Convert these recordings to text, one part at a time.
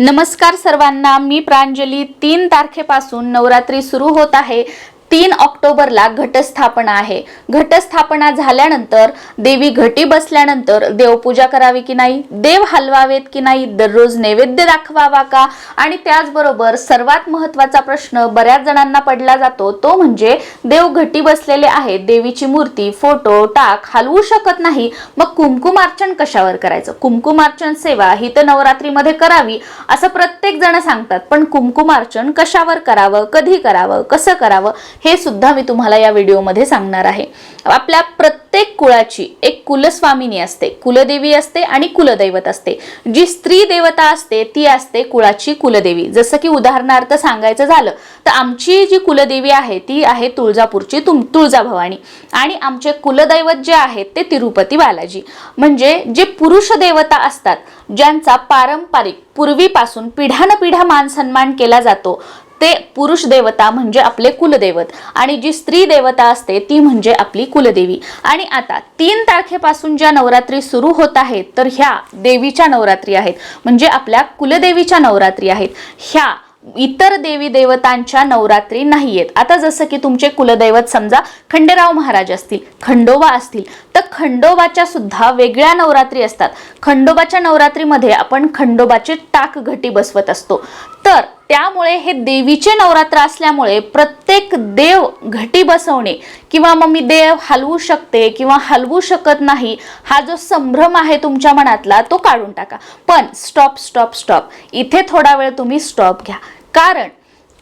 नमस्कार सर्वांना मी प्रांजली. तीन तारखेपासून नवरात्री सुरू होत आहे. तीन ऑक्टोबरला घटस्थापना आहे. घटस्थापना झाल्यानंतर देवी घटी बसल्यानंतर देवपूजा करावी की नाही? देव हलवावेत की नाही? दररोज नैवेद्य दाखवावा का? आणि त्याचबरोबर सर्वात महत्त्वाचा प्रश्न बऱ्याच जणांना पडला जातो तो म्हणजे देव घटी बसलेले आहेत देवीची मूर्ती फोटो टाक हलवू शकत नाही. मग कुंकुमार्चन कशावर करायचं? कुमकुमार्चन सेवा ही तर नवरात्रीमध्ये करावी असं प्रत्येक जण सांगतात. पण कुमकुमार्चन कशावर करावं? कधी करावं? कसं करावं? हे सुद्धा मी तुम्हाला या व्हिडिओमध्ये सांगणार आहे. आपल्या प्रत्येक कुळाची एक कुलस्वामिनी असते कुलदेवी असते आणि कुलदैवत असते. जी स्त्री देवता असते ती असते कुळाची कुलदेवी. जसं की उदाहरणार्थ सांगायचं झालं तर आमची जी कुलदेवी आहे ती आहे तुळजापूरची तुम तुळजाभवानी आणि आमचे कुलदैवत जे आहेत ते तिरुपती बालाजी. म्हणजे जे पुरुष देवता असतात ज्यांचा पारंपरिक पूर्वीपासून पिढ्यानपिढ्या मान सन्मान केला जातो ते पुरुष देवता म्हणजे आपले कुलदैवत. आणि जी स्त्री देवता असते ती म्हणजे आपली कुलदेवी. आणि आता तीन तारखेपासून ज्या नवरात्री सुरू होत आहेत तर ह्या देवीच्या नवरात्री आहेत. म्हणजे आपल्या कुलदेवीच्या नवरात्री आहेत. ह्या इतर देवी देवतांच्या नवरात्री आहेत आता जसं की तुमचे कुलदैवत समजा खंडेराव महाराज असतील खंडोबा असतील तर खंडोबाच्या सुद्धा वेगळ्या नवरात्री असतात. खंडोबाच्या नवरात्रीमध्ये आपण खंडोबाचे टाक घटी बसवत असतो. तर त्यामुळे हे देवीचे नवरात्र असल्यामुळे प्रत्येक देव घटी बसवणे किंवा मग मी देव हलवू शकते किंवा हलवू शकत नाही हा जो संभ्रम आहे तुमच्या मनातला तो काढून टाका. पण स्टॉप स्टॉप स्टॉप इथे थोडा वेळ तुम्ही स्टॉप घ्या. कारण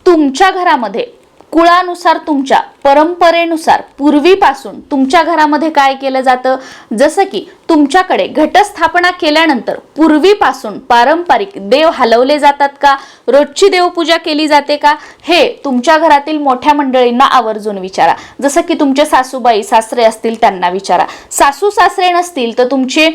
तुमच्या घरामध्ये कुळानुसार तुमच्या परंपरेनुसार पूर्वीपासून तुमच्या घरामध्ये काय केलं जातं? जसं की तुमच्याकडे घटस्थापना केल्यानंतर पूर्वीपासून पारंपरिक देव हलवले जातात का? रोजची देवपूजा केली जाते का? हे तुमच्या घरातील मोठ्या मंडळींना आवर्जून विचारा. जसं की तुमचे सासूबाई सासरे असतील त्यांना विचारा. सासू सासरे नसतील तर तुमचे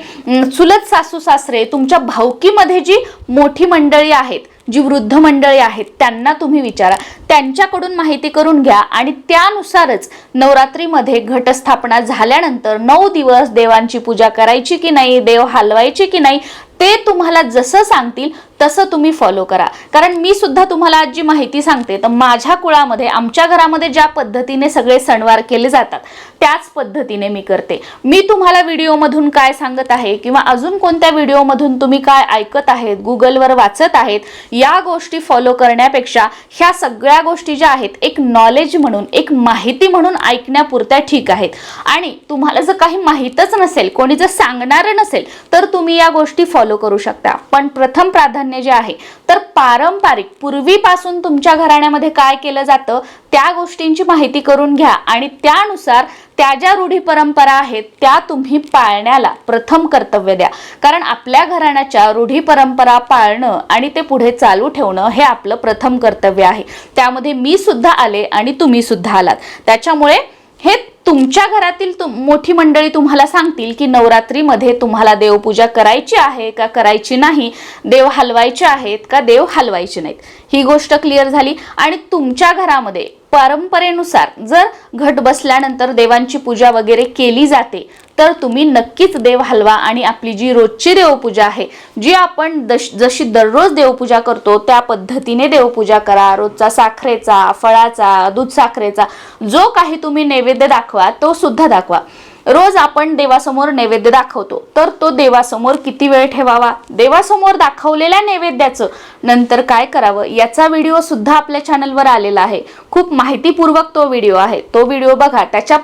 चुलत सासू सासरे तुमच्या भावकीमध्ये जी मोठी मंडळी आहेत जी वृद्ध मंडळी आहेत त्यांना तुम्ही विचारा. त्यांच्याकडून माहिती करून घ्या आणि त्यानुसारच नवरात्रीमध्ये घटस्थापना झाल्यानंतर नऊ दिवस देवांची पूजा करायची की नाही देव हलवायची की नाही ते तुम्हाला जसं सांगतील तसं तुम्ही फॉलो करा. कारण मी सुद्धा तुम्हाला आज जी माहिती सांगते तर माझ्या कुळामध्ये आमच्या घरामध्ये ज्या पद्धतीने सगळे सणवार केले जातात त्याच पद्धतीने मी करते. मी तुम्हाला व्हिडिओमधून काय सांगत आहे किंवा अजून कोणत्या व्हिडिओमधून तुम्ही काय ऐकत आहेत गुगलवर वाचत आहेत या गोष्टी फॉलो करण्यापेक्षा ह्या सगळ्या गोष्टी ज्या आहेत एक नॉलेज म्हणून एक माहिती म्हणून ऐकण्यापुरत्या ठीक आहेत. आणि तुम्हाला जर काही माहीतच नसेल कोणी जर सांगणारं नसेल तर तुम्ही या गोष्टी फॉलो करू शकता. पण प्रथम प्राधान्य जे आहे. तर पारंपरिक पूर्वीपासून तुमच्या घराण्यामध्ये काय केलं जातं त्या गोष्टींची माहिती करून घ्या आणि त्यानुसार त्या ज्या रूढी परंपरा आहेत त्या तुम्ही पाळण्याला प्रथम कर्तव्य द्या. कारण आपल्या घराण्याच्या रूढी परंपरा पाळणं आणि ते पुढे चालू ठेवणं हे आपलं प्रथम कर्तव्य आहे. त्यामध्ये मी सुद्धा आले आणि तुम्ही सुद्धा आलात. त्याच्यामुळे हे तुमच्या घरातील तुम मोठी मंडळी तुम्हाला सांगतील की नवरात्रीमध्ये तुम्हाला देवपूजा करायची आहे का करायची नाही देव हलवायचे आहेत का देव हलवायचे नाहीत? ही गोष्ट क्लिअर झाली. आणि तुमच्या घरामध्ये परंपरेनुसार जर घट बसल्यानंतर देवांची पूजा वगैरे केली जाते तर तुम्ही नक्कीच देव हलवा आणि आपली जी रोजची देवपूजा आहे जी आपण दश जशी दररोज देवपूजा करतो त्या पद्धतीने देवपूजा करा. रोजचा साखरेचा फळाचा दूध साखरेचा जो काही तुम्ही नैवेद्य दाखवा तो सुद्धा दाखवा. रोज आपण देवासमोर नैवेद्य दाखवतो. तर तो देवासमोर किती वेळ ठेवावा? देवासमोर दाखवलेल्या नैवेद्याचं नंतर काय करावं? याचा व्हिडिओ सुद्धा आपल्या चॅनलवर आलेला आहे. खूप माहितीपूर्वक तो व्हिडिओ आहे. तो व्हिडिओ बघा त्याच्या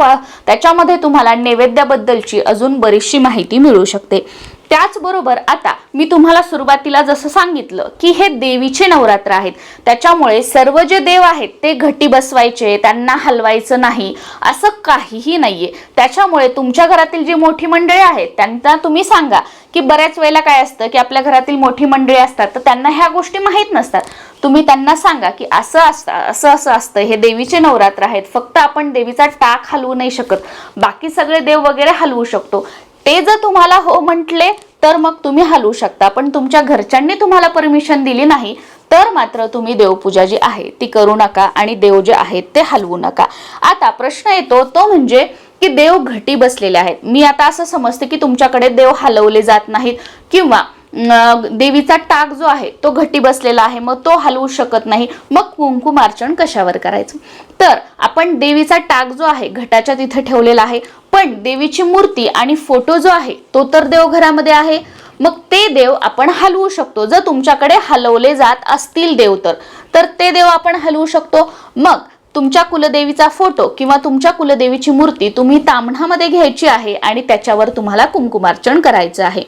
त्याच्यामध्ये तुम्हाला नैवेद्याबद्दलची अजून बरीचशी माहिती मिळू शकते. त्याचबरोबर आता मी तुम्हाला सुरुवातीला जसं सांगितलं की हे देवीचे नवरात्र आहेत. त्याच्यामुळे सर्व जे देव आहेत ते घटी बसवायचे त्यांना हलवायचं नाही असं काहीही नाहीये. त्याच्यामुळे तुमच्या घरातील जी मोठी मंडळी आहेत त्यांना तुम्ही सांगा की बऱ्याच वेळेला काय असतं की आपल्या घरातील मोठी मंडळी असतात तर त्यांना ह्या गोष्टी माहीत नसतात. तुम्ही त्यांना सांगा की असं असतं असं असं असतं हे देवीचे नवरात्र आहेत फक्त आपण देवीचा टाक हलवू नाही शकत. बाकी सगळे देव वगैरे हलवू शकतो. ते जर तुम्हाला हो म्हटले तर मग तुम्ही हलवू शकता. पण तुमच्या घरच्यांनी तुम्हाला परमिशन दिली नाही तर मात्र तुम्ही देवपूजा जी आहे ती करू नका आणि देव जे आहेत ते हलवू नका. आता प्रश्न येतो तो म्हणजे की देव घटी बसलेले आहेत. मी आता असं समजते की तुमच्याकडे देव हलवले जात नाहीत किंवा देवीचा टाक जो आहे तो घटी बसलेला आहे मग तो हलवू शकत नाही. मग कुंकुमार्चन कशावर करायचं? तर आपण देवीचा टाक जो आहे घटाच्या तिथे ठेवलेला आहे पण देवीची मूर्ती आणि फोटो जो आहे तो तर देवघरामध्ये आहे. मग ते देव आपण हलवू शकतो. जर तुमच्याकडे हलवले जात असतील देव तर तर ते देव आपण हलवू शकतो. मग तुमच्या कुलदेवीचा फोटो किंवा तुमच्या कुलदेवीची मूर्ती तुम्ही तांबणामध्ये घ्यायची आहे आणि त्याच्यावर तुम्हाला कुंकुमार्चन करायचं आहे.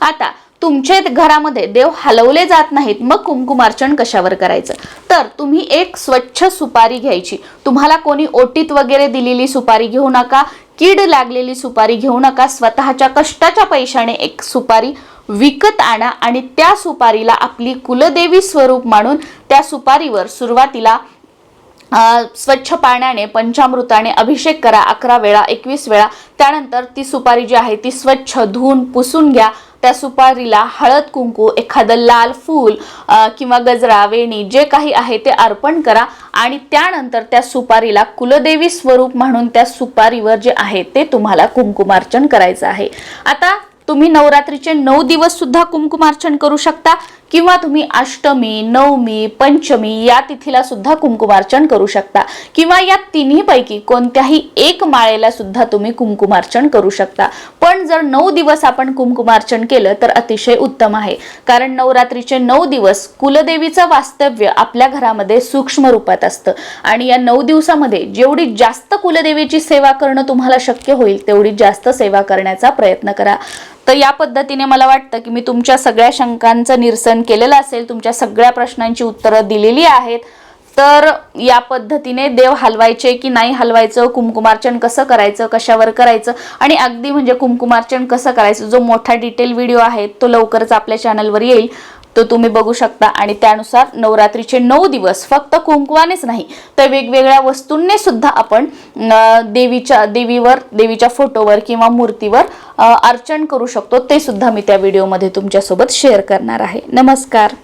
आता तुमचे घरामध्ये देव हलवले जात नाहीत मग कुंकुमार्चन कशावर करायचं? तर तुम्ही एक स्वच्छ सुपारी घ्यायची. तुम्हाला कोणी ओटीत वगैरे दिलेली सुपारी घेऊ नका कीड लागलेली सुपारी घेऊ नका स्वतःच्या कष्टाच्या पैशाने एक सुपारी विकत आणा आणि त्या सुपारीला आपली कुलदेवी स्वरूप मानून त्या सुपारीवर सुरुवातीला स्वच्छ पाण्याने पंचामृताने अभिषेक करा अकरा वेळा एकवीस वेळा. त्यानंतर ती सुपारी जी आहे ती स्वच्छ धुवून पुसून घ्या. त्या सुपारीला हळद कुंकू एखादं लाल फूल किंवा गजरा वेणी जे काही आहे ते अर्पण करा. आणि त्यानंतर त्या सुपारीला कुलदेवी स्वरूप म्हणून त्या सुपारीवर जे आहे ते तुम्हाला कुंकुमार्चन करायचं आहे. आता तुम्ही नवरात्रीचे नऊ दिवस सुद्धा कुंकुमार्चन करू शकता. किंवा तुम्ही अष्टमी नवमी पंचमी या तिथीला सुद्धा कुंकुमार्चन करू शकता. किंवा या तिन्हीपैकी कोणत्याही एक माळेला सुद्धा तुम्ही कुंकुमार्चन करू शकता. पण जर नऊ दिवस आपण कुंकुमार्चन केलं तर अतिशय उत्तम आहे. कारण नवरात्रीचे नऊ दिवस कुलदेवीचं वास्तव्य आपल्या घरामध्ये सूक्ष्म रूपात असतं. आणि या नऊ दिवसामध्ये जेवढी जास्त कुलदेवीची सेवा करणं तुम्हाला शक्य होईल तेवढी जास्त सेवा करण्याचा प्रयत्न करा. तर या पद्धतीने मला वाटतं की मी तुमच्या सगळ्या शंकांचं निरसन केलेलं असेल तुमच्या सगळ्या प्रश्नांची उत्तरं दिलेली आहेत तर या पद्धतीने देव हलवायचे की नाही हलवायचं कुमकुमार्चन कसं करायचं कशावर करायचं आणि अगदी म्हणजे कुंकुमार्चन कसं करायचं जो मोठा डिटेल व्हिडिओ आहे तो लवकरच आपल्या चॅनलवर येईल. तो तुम्ही बघू शकता. आणि त्यानुसार नवरात्रीचे नऊ दिवस फक्त कुंकवानेच नाही तर वेगवेगळ्या वस्तूंनी सुद्धा आपण देवीच्या देवीवर देवीच्या फोटोवर किंवा मूर्तीवर अर्चन करू शकतो. ते सुद्धा मी त्या व्हिडिओमध्ये तुमच्यासोबत शेअर करणार आहे. नमस्कार.